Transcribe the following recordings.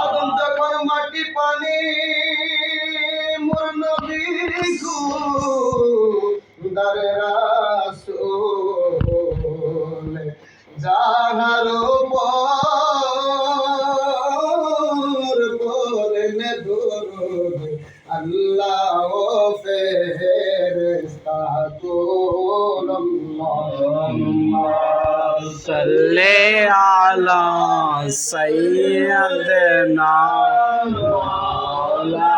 আদম যখন মাটি পানি মোর নবী খুদারে রাসূল যাহার পর পড়েন দুরুদ আল্লাহ سيدنا مولانا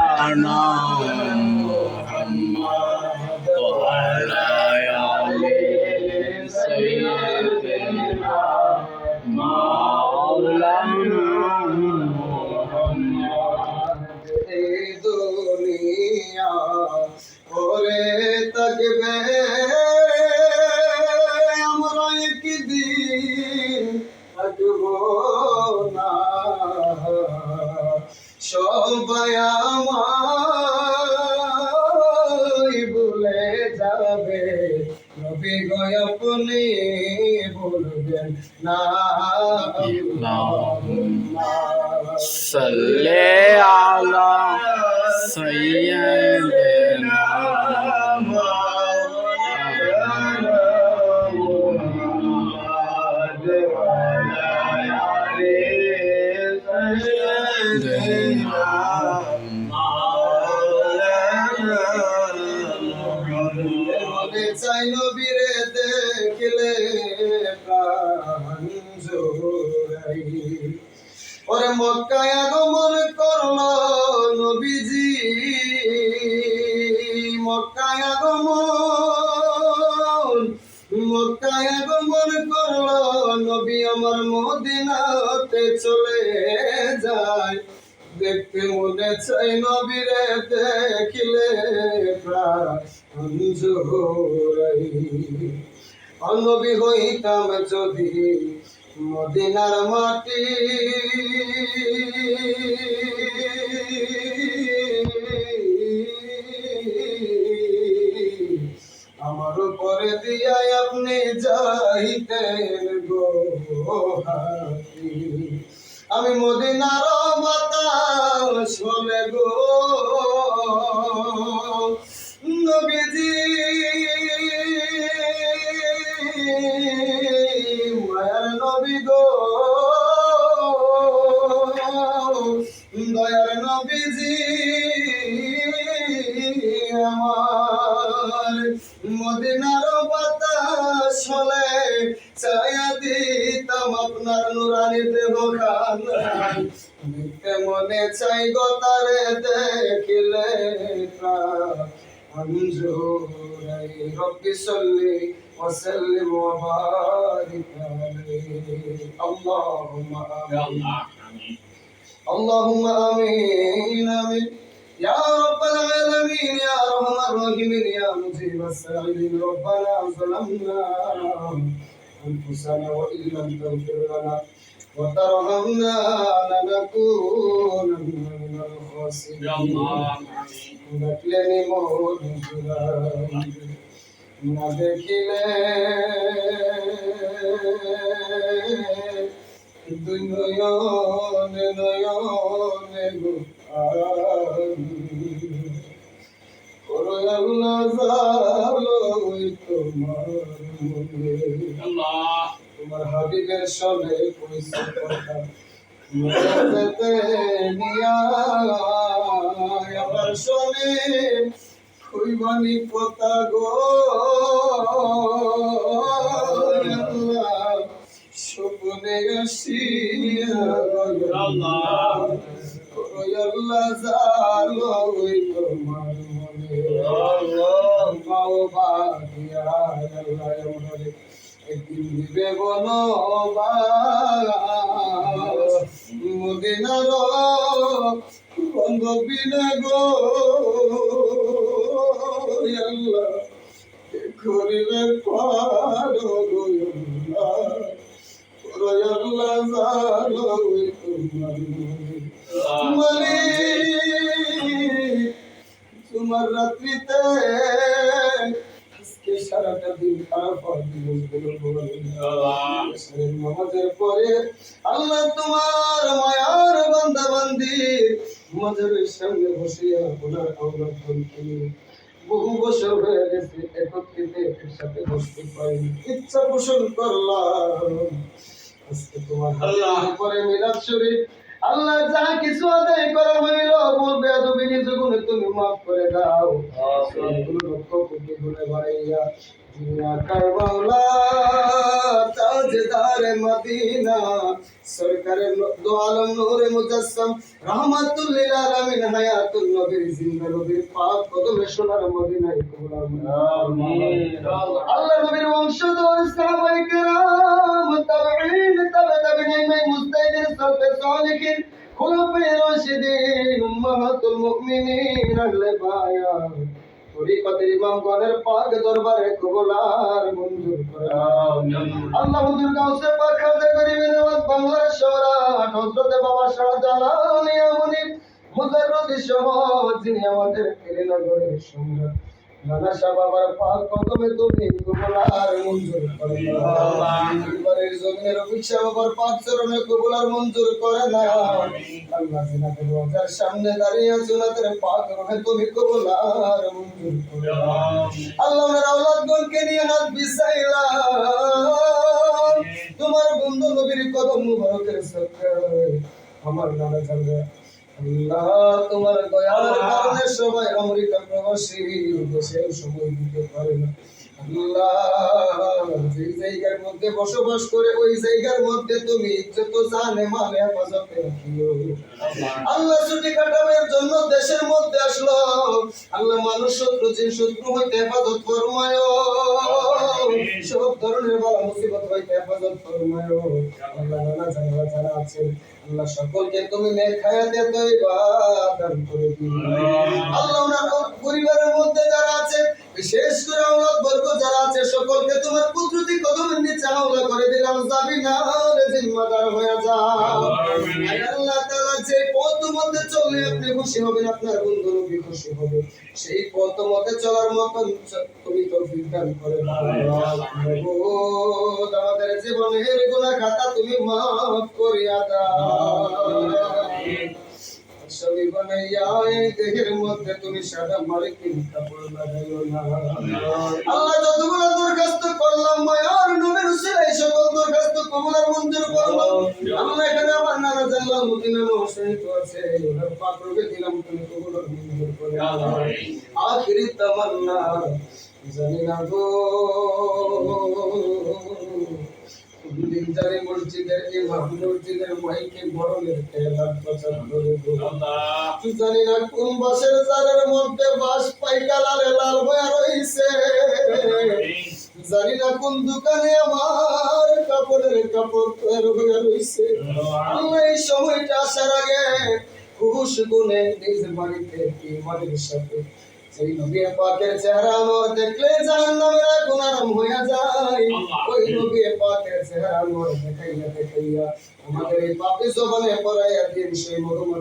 না মনে চাই নবীরে দেখলে প্রাণ জোড়াই। ওরে মক্কায় আগমন করল নবীজি। মক্কায় আগমন মক্কায় আগমন করল নবী। আমার মদিনাতে চলে যায়। দেখতে মনে চাই নবীরে দেখিলে অনবী হইতাম যদি মদিনার মাটি আমার উপরে দিয়াই আপনি যাইতেন গো। আমি মদিনার বাতাস শোনে গো। নবীজি মায়ার নবী গো। দয়ার নবীজি আমার মদিনার নুরানি দেহ খান দেখতে মনে চাই গোতারে দেখিলে أنجوري ربي صلي وسلم وبارك عليه اللهم آمين اللهم آمين آمين يا رب العالمين يا أرحم الراحمين يا مجيب السائلين ربنا ظلمنا أنفسنا وإن لم تغفر لنا وترحمنا لنكونن من الخاسرين দেখলেনি মোর না দেখিলে দুই নয়নে নয়নে করো আল্লাহ জালো ওই তোমার মনে তোমার হাবিবের সবে কইছে কথা মজেতে নিয়া গো স্বপ্নে আসিয়া ওই তোমার মনে মাও বাদিয়া একদিন দিবে বনবাস মদিনার বন্ধ বিনা গো করিবে পারো গো আল্লাহ জানো তোমার মনে সারাটা দিন খারাপ নামাজের পরে আল্লাহ। তোমার মায়ার বান্দা বান্দি মাজারের সামনে বসিয়া ওনার আওলাদ দলকে বহু বছর হয়ে গেছে একত্রিত একসাথে বসতে পারিনি ইচ্ছা পোষণ করলাম আজকে তোমার হাতের উপরে মিলাদ শরীফ আল্লাহ যা কিছু আদায় করা হইল বলবে আদবি নিজ গুণে তুমি মাফ করে দাও। সবগুলো লক্ষ কোটি গুণে বাড়াইয়া দুনিয়া কার মাওলা তাজদার মদিনা। সালিহিন খুলাফায়ে রাশিদিন উম্মাহাতুল বাবা আমাদের নানা শাহ বাবার পাক কদমে তুমি কবুলার মঞ্জুর পরিবারের জমিনের অভিশা বাবার পাক চরণে কবুলার মঞ্জুর করে না। আল্লাহ জিনাতের রোজার সামনে দাঁড়িয়ে আছো নাতের পাক রহে তুমি কবুলার মঞ্জুর করে আল্লাহ ওনার আওলাদগণকে নিয়ে হাত বিছাইলাম। তোমার বন্ধু নবীর কদম মুবারকের আমার নানা জানবে আল্লাহ তোমার দয়ার কারণে সবাই আমেরিকা প্রবাসী দেশেও সময় দিতে পারে না। যে জায়গার মধ্যে বসবাস করে ওই জায়গার মধ্যে তুমি ইজ্জত জানে মানে হেফাজতে আল্লাহ ছুটি কাটানোর জন্য দেশের মধ্যে আসলো। আল্লাহ মানুষ শত্রু শত্রু হইতে হেফাজত ফরমায় সব ধরনের বালা মুসিবত হইতে হেফাজত ফরমায় আল্লাহ নানা জানা যারা আছেন আল্লাহ সকলকে তুমি নেক হায়াতে তৈবা দান করে দিও। আল্লাহ। ওনার পরিবারের মধ্যে যারা আছে বিশেষ করে আওলাদ বর্গ যারা আছে সকলকে তোমার কুদরতি কদমের নিচে হাওলা করে দিলাম, যাবি না রে জিম্মাদার হয়ে যা। আল্লাহ যে পথ মধ্যে চললে আপনি খুশি হবেন, আপনার বন্ধু নবী খুশি হবে? সেই পথ মধ্যে চলার মতন তুমি তৌফিক করে আমাদের জীবনের গুনাহ খাতা তুমি মাফ করিয়া দাও। ছবি বানাইয়া দেহের মধ্যে তুমি সাদা মালিকিন কাপড় লাগাইও না। আল্লাহ যতগুলো দরখাস্ত করলাম নবীর উসিলায় সকল দরখাস্ত আল্লাহ এখানে আমার নানা জানলাম মদিনা মহাশয়িত আছে। ওনার পাক রোগে দিলাম তুমি মঞ্জুর করে। আখিরি তামান্না, জানি না গো। জানি মসজিদের ইমাম মসজিদের মাইকে বড়লের খেলার প্রচার করে গো জানি না কোন বাসের জারের মধ্যে বাস পাইকালারে লাল হয়ে রইছে। জানি না কোন দোকানে আমার কাপড়ের কাপড় তৈরি হয়ে রইছে। আল্লাহ এই সময়টা আসার আগে খুশ গুনে নিজ বাড়িতে ইমানের সাথে সেই নবী পাকের চেহারা আমার দেখলে জাহান্নামের আগুন আরাম হইয়া যায়। ওই নবী পাকের চেহারা আমার দেখাইয়া দেখাইয়া আমাদের এই পাপি জবানে পড়াইয়া দিন সেই মধুমা